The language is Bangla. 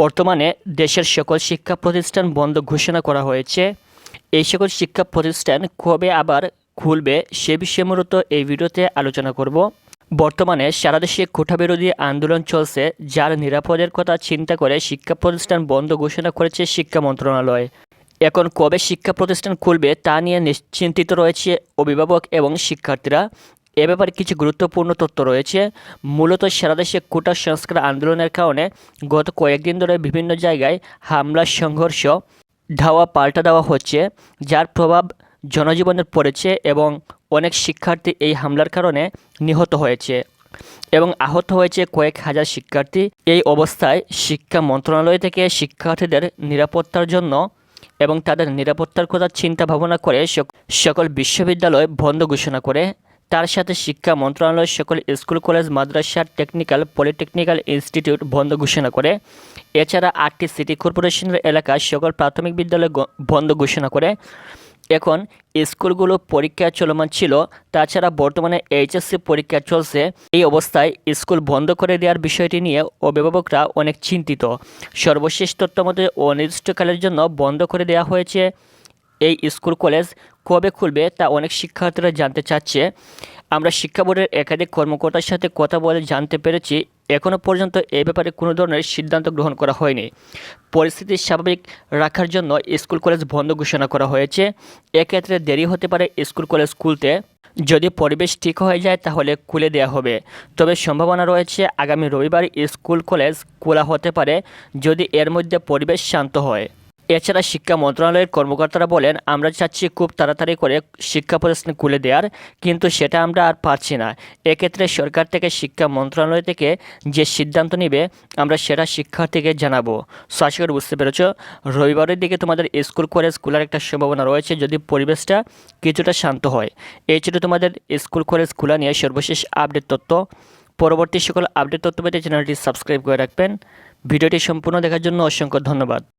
বর্তমানে দেশের সকল শিক্ষা প্রতিষ্ঠান বন্ধ ঘোষণা করা হয়েছে। এই সকল শিক্ষা প্রতিষ্ঠান কবে আবার খুলবে সে বিষয়ে মূলত এই ভিডিওতে আলোচনা করব। বর্তমানে সারা দেশে কোঠাবিরোধী আন্দোলন চলছে, যার নিরাপদের কথা চিন্তা করে শিক্ষা প্রতিষ্ঠান বন্ধ ঘোষণা করেছে শিক্ষা মন্ত্রণালয়। এখন কবে শিক্ষা প্রতিষ্ঠান খুলবে তা নিয়ে নিশ্চিন্তিত রয়েছে অভিভাবক এবং শিক্ষার্থীরা। এ ব্যাপারে কিছু গুরুত্বপূর্ণ তথ্য রয়েছে। মূলত সারা দেশে কোটা সংস্কার আন্দোলনের কারণে গত কয়েকদিন ধরে বিভিন্ন জায়গায় হামলা, সংঘর্ষ, ধাওয়া পাল্টা দেওয়া হচ্ছে, যার প্রভাব জনজীবনের পড়েছে এবং অনেক শিক্ষার্থী এই হামলার কারণে নিহত হয়েছে এবং আহত হয়েছে কয়েক হাজার শিক্ষার্থী। এই অবস্থায় শিক্ষা মন্ত্রণালয় থেকে শিক্ষার্থীদের নিরাপত্তার জন্য এবং তাদের নিরাপত্তার কথা চিন্তা ভাবনা করে সকল বিশ্ববিদ্যালয় বন্ধ ঘোষণা করে তার সাথে শিক্ষা মন্ত্রণালয়, সকল স্কুল, কলেজ, মাদ্রাসা টেকনিক্যাল পলিটেকনিক্যাল ইনস্টিটিউট বন্ধ ঘোষণা করে। এছাড়া আটটি সিটি কর্পোরেশনের এলাকায় সকল প্রাথমিক বিদ্যালয় বন্ধ ঘোষণা করে। এখন স্কুলগুলো পরীক্ষা চলমান ছিল, তাছাড়া বর্তমানে এইচএসসি পরীক্ষা চলছে। এই অবস্থায় স্কুল বন্ধ করে দেওয়ার বিষয়টি নিয়ে অভিভাবকরা অনেক চিন্তিত। সর্বশেষ তথ্য মতে, অনির্দিষ্টকালের জন্য বন্ধ করে দেওয়া হয়েছে। এই স্কুল, কলেজ কবে খুলবে তা অনেক শিক্ষার্থীরা জানতে চাচ্ছে। আমরা শিক্ষা বোর্ডের একাধিক কর্মকর্তার সাথে কথা বলে জানতে পেরেছি। এখনও পর্যন্ত এই ব্যাপারে কোনো ধরনের সিদ্ধান্ত গ্রহণ করা হয়নি। পরিস্থিতি স্বাভাবিক রাখার জন্য স্কুল কলেজ বন্ধ ঘোষণা করা হয়েছে। এক্ষেত্রে দেরি হতে পারে স্কুল কলেজ খুলতে। যদি পরিবেশ ঠিক হয়ে যায় তাহলে খুলে দেওয়া হবে। তবে সম্ভাবনা রয়েছে আগামী রবিবার স্কুল কলেজ খোলা হতে পারে যদি এর মধ্যে পরিবেশ শান্ত হয়। এছাড়া শিক্ষা মন্ত্রণালয়ের কর্মকর্তারা বলেন, আমরা চাচ্ছি খুব তাড়াতাড়ি করে শিক্ষা প্রতিষ্ঠান খুলে দেওয়ার, কিন্তু সেটা আমরা আর পারছি না। এক্ষেত্রে সরকার থেকে শিক্ষা মন্ত্রণালয় থেকে যে সিদ্ধান্ত নেবে, আমরা সেটা শিক্ষার্থীকে জানাব। সো বুঝতে পেরেছ। রবিবারের দিকে তোমাদের স্কুল, কলেজ খোলার একটা সম্ভাবনা রয়েছে, যদি পরিবেশটা কিছুটা শান্ত হয়। এই ছিল তোমাদের স্কুল, কলেজ খোলা নিয়ে সর্বশেষ আপডেট তথ্য। পরবর্তী সকল আপডেট তথ্য পেতে চ্যানেলটি সাবস্ক্রাইব করে রাখবেন। ভিডিওটি সম্পূর্ণ দেখার জন্য অসংখ্য ধন্যবাদ।